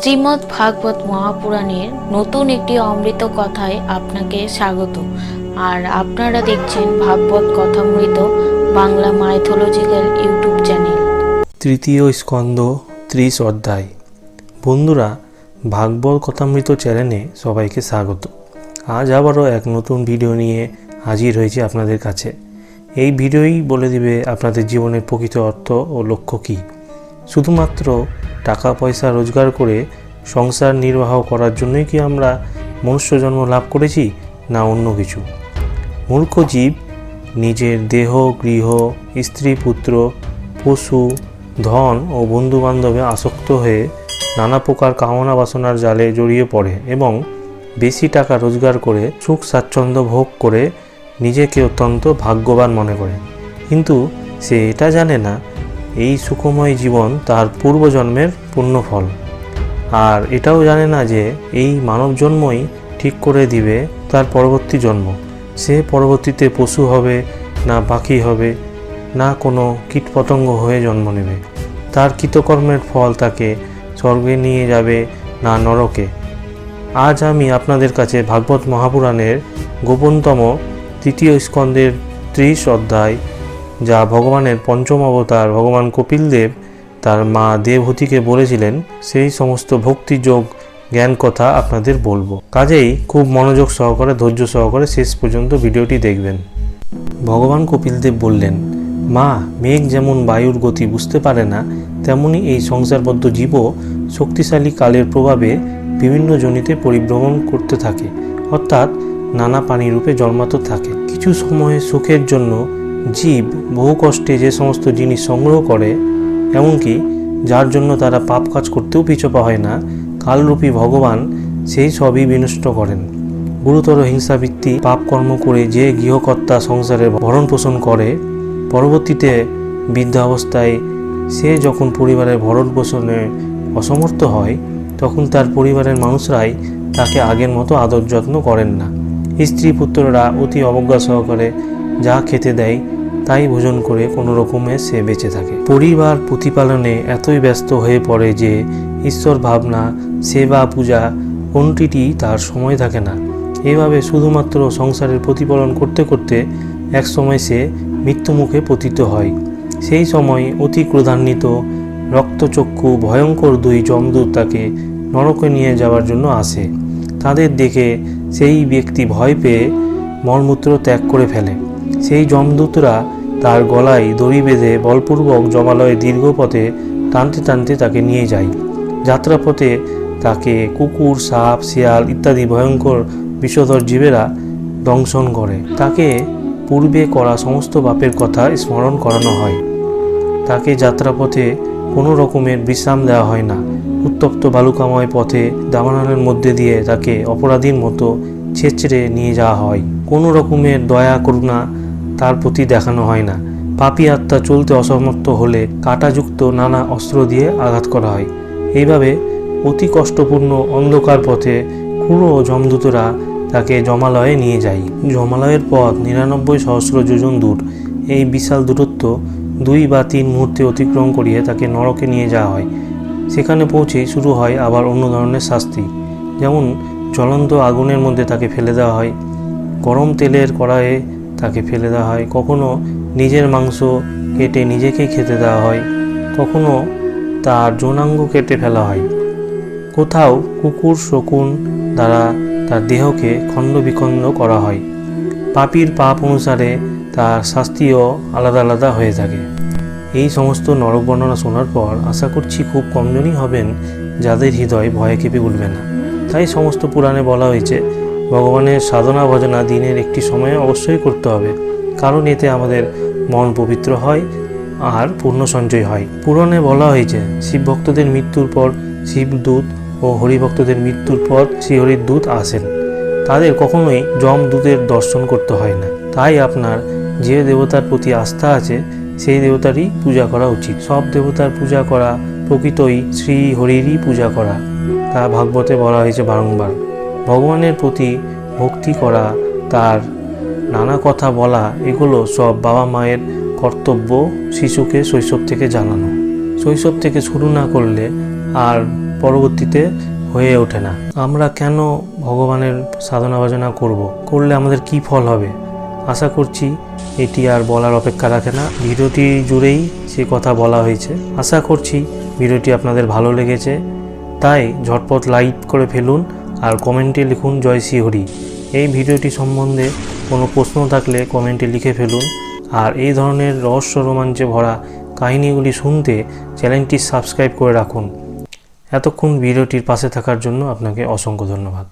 শ্রীমদ্ ভাগবত মহাপুরাণের নতুন একটি অমৃত কথায় আপনাকে স্বাগত। আর আপনারা দেখছেন Bhagavata Kathamrita Bangla mythological YouTube channel. তৃতীয় স্কন্দ ত্রিশ অধ্যায়। বন্ধুরা, ভাগবত কথামৃত চ্যানেলে সবাইকে স্বাগত। আজ আবারও এক নতুন ভিডিও নিয়ে হাজির হয়েছি আপনাদের কাছে। এই ভিডিওই বলে দিবে আপনাদের জীবনের প্রকৃত অর্থ ও লক্ষ্য কী। শুধুমাত্র টাকা পয়সা রোজগার করে সংসার নির্বাহ করার জন্যই কি আমরা মনুষ্য জন্ম লাভ করেছি, না অন্য কিছু? মূর্খ জীব নিজের দেহ, গৃহ, স্ত্রী, পুত্র, পশু, ধন ও বন্ধু বান্ধবে আসক্ত হয়ে নানা প্রকার কামনা বাসনার জালে জড়িয়ে পড়ে এবং বেশি টাকা রোজগার করে সুখ স্বাচ্ছন্দ্য ভোগ করে নিজেকে অত্যন্ত ভাগ্যবান মনে করে। কিন্তু সে এটা জানে না এই সুখময় জীবন তার পূর্বজন্মের পুণ্যফল। আর এটাও জানে না যে এই মানব জন্মই ঠিক করে দিবে তার পরবর্তী জন্ম। সে পরবর্তীতে পশু হবে, না পাখি হবে, না কোনো কীটপতঙ্গ হয়ে জন্ম নেবে। তার কৃতকর্মের ফল তাকে স্বর্গে নিয়ে যাবে না নরকে। আজ আমি আপনাদের কাছে ভাগবত মহাপুরাণের গোপনতম তৃতীয় স্কন্দের ত্রিশ অধ্যায় যা ভগবানের পঞ্চম অবতার ভগবান কপিলদেব তার মা দেবহূতিকে বলেছিলেন, সেই সমস্ত ভক্তিযোগ জ্ঞান কথা আপনাদের বলব। কাজেই খুব মনোযোগ সহকারে, ধৈর্য সহকারে শেষ পর্যন্ত ভিডিওটি দেখবেন। ভগবান কপিলদেব বললেন, মা, মেঘ যেমন বায়ুর গতি বুঝতে পারে না, তেমনি এই সংসারবদ্ধ জীবও শক্তিশালী কালের প্রভাবে বিভিন্ন জনিতে পরিভ্রমণ করতে থাকে। অর্থাৎ নানা পানি রূপে জন্মাতে থাকে। কিছু সময়ে সুখের জন্য জীব বহু কষ্টে যে সমস্ত জিনিস সংগ্রহ করে, এমনকি যার জন্য তারা পাপ কাজ করতেও পিছপা হয় না, কালরূপী ভগবান সেই সবই বিনষ্ট করেন। গুরুতর হিংসাবৃত্তি, পাপ কর্ম করে যে গৃহকর্তা সংসারের ভরণ পোষণ করে, পরবর্তীতে বৃদ্ধাবস্থায় সে যখন পরিবারের ভরণ পোষণে অসমর্থ হয়, তখন তার পরিবারের মানুষরাই তাকে আগের মতো আদর যত্ন করেন না। স্ত্রী পুত্ররা অতি অবজ্ঞা সহকারে যা খেতে দেয়, তাই ভোজন করে কোনো রকমে সে বেঁচে থাকে। পরিবার প্রতিপালনে এতই ব্যস্ত হয়ে পড়ে যে ঈশ্বর ভাবনা, সেবা, পূজা কোনটিটি তার সময় থাকে না। এভাবে শুধুমাত্র সংসারের প্রতিপালন করতে করতে এক সময় সে মৃত্যুমুখে পতিত হয়। সেই সময় অতি ক্রোধান্বিত, রক্তচক্ষু, ভয়ঙ্কর দুই যমদূত তাকে নরকে নিয়ে যাওয়ার জন্য আসে। তাদের দেখে সেই ব্যক্তি ভয় পেয়ে মলমূত্র ত্যাগ করে ফেলে। সেই যমদূতরা তার গলায় দড়ি বেঁধে বলপূর্বক জমালয়ে দীর্ঘ পথে টানতে টানতে তাকে নিয়ে যায়। যাত্রাপথে তাকে কুকুর, সাপ, শিয়াল ইত্যাদি ভয়ঙ্কর বিষধর জীবেরা দংশন করে। তাকে পূর্বে করা সমস্ত বাপের কথা স্মরণ করানো হয়। তাকে যাত্রাপথে কোনো রকমের বিশ্রাম দেওয়া হয় না। উত্তপ্ত বালুকাময় পথে দাবানলের মধ্যে দিয়ে তাকে অপরাধীর মতো ছেঁচড়ে নিয়ে যাওয়া হয়। কোনো রকমের দয়া, করুণা তার প্রতি দেখানো হয় না। পাপি আত্মা চলতে অসমর্থ হলে কাঁটাযুক্ত নানা অস্ত্র দিয়ে আঘাত করা হয়। এইভাবে অতি কষ্টপূর্ণ অন্ধকার পথে খুঁড়ো যমদূতরা তাকে জমালয়ে নিয়ে যায়। জমালয়ের পথ নিরানব্বই সহস্র যোজন দূর। এই বিশাল দূরত্ব দুই বা তিন মুহূর্তে অতিক্রম করিয়ে তাকে নরকে নিয়ে যাওয়া হয়। সেখানে পৌঁছেই শুরু হয় আবার অন্য ধরনের শাস্তি। যেমন জ্বলন্ত আগুনের মধ্যে তাকে ফেলে দেওয়া হয়। গরম তেলের কড়াইয়ে তাকে ফেলে দেওয়া হয়। কখনো নিজের মাংস কেটে নিজেকেই খেতে দেওয়া হয়। কখনো তার যৌনাঙ্গ কেটে ফেলা হয়। কোথাও কুকুর শকুন দ্বারা তার দেহকে খণ্ড বিখণ্ড করা হয়। পাপির পাপ অনুসারে তার শাস্তিও আলাদা আলাদা হয়ে থাকে। এই সমস্ত নরক বর্ণনা শোনার পর আশা করছি খুব কমজনই হবেন, যাদের হৃদয় ভয়ে কেঁপে উঠবে না। তাই সমস্ত পুরাণে বলা হয়েছে, ভগবানের সাধনা ভজনা দিনের একটি সময়ে অবশ্যই করতে হবে, কারণ এতে আমাদের মন পবিত্র হয় আর পূর্ণ সঞ্চয় হয়। পুরাণে বলা হয়েছে শিব ভক্তদের মৃত্যুর পর শিবদূত ও হরিভক্তদের মৃত্যুর পর শ্রীহরির দূত আসেন। তাদের কখনোই যমদূতের দর্শন করতে হয় না। তাই আপনার যে দেবতার প্রতি আস্থা আছে, সেই দেবতারই পূজা করা উচিত। সব দেবতার পূজা করা প্রকৃতই শ্রী হরিরই পূজা করা। তা ভাগবতে বলা হয়েছে বারংবার। ভগবানের প্রতি ভক্তি করা, তার নানা কথা বলা, এগুলো সব বাবা মায়ের কর্তব্য শিশুকে শৈশব থেকে জানানো। শৈশব থেকে শুরু না করলে আর পরবর্তীতে হয়ে ওঠে না। আমরা কেন ভগবানের সাধনা ভজনা করব? করলে আমাদের কি ফল হবে? আশা করছি এটি আর বলার অপেক্ষা রাখে না। ভিডিওটি জুড়েই সে কথা বলা হয়েছে। আশা করছি ভিডিওটি আপনাদের ভালো লেগেছে। তাই ঝটপট লাইক করে ফেলুন আর কমেন্টে লিখুন জয় শ্রীহরি এই ভিডিওটি সম্বন্ধে কোনো প্রশ্ন থাকলে কমেন্টে লিখে ফেলুন। আর এই ধরনের রহস্য রোমাঞ্চে ভরা কাহিনীগুলি শুনতে চ্যানেলটি সাবস্ক্রাইব করে রাখুন। এতক্ষণ ভিডিওটির পাশে থাকার জন্য আপনাকে অসংখ্য ধন্যবাদ।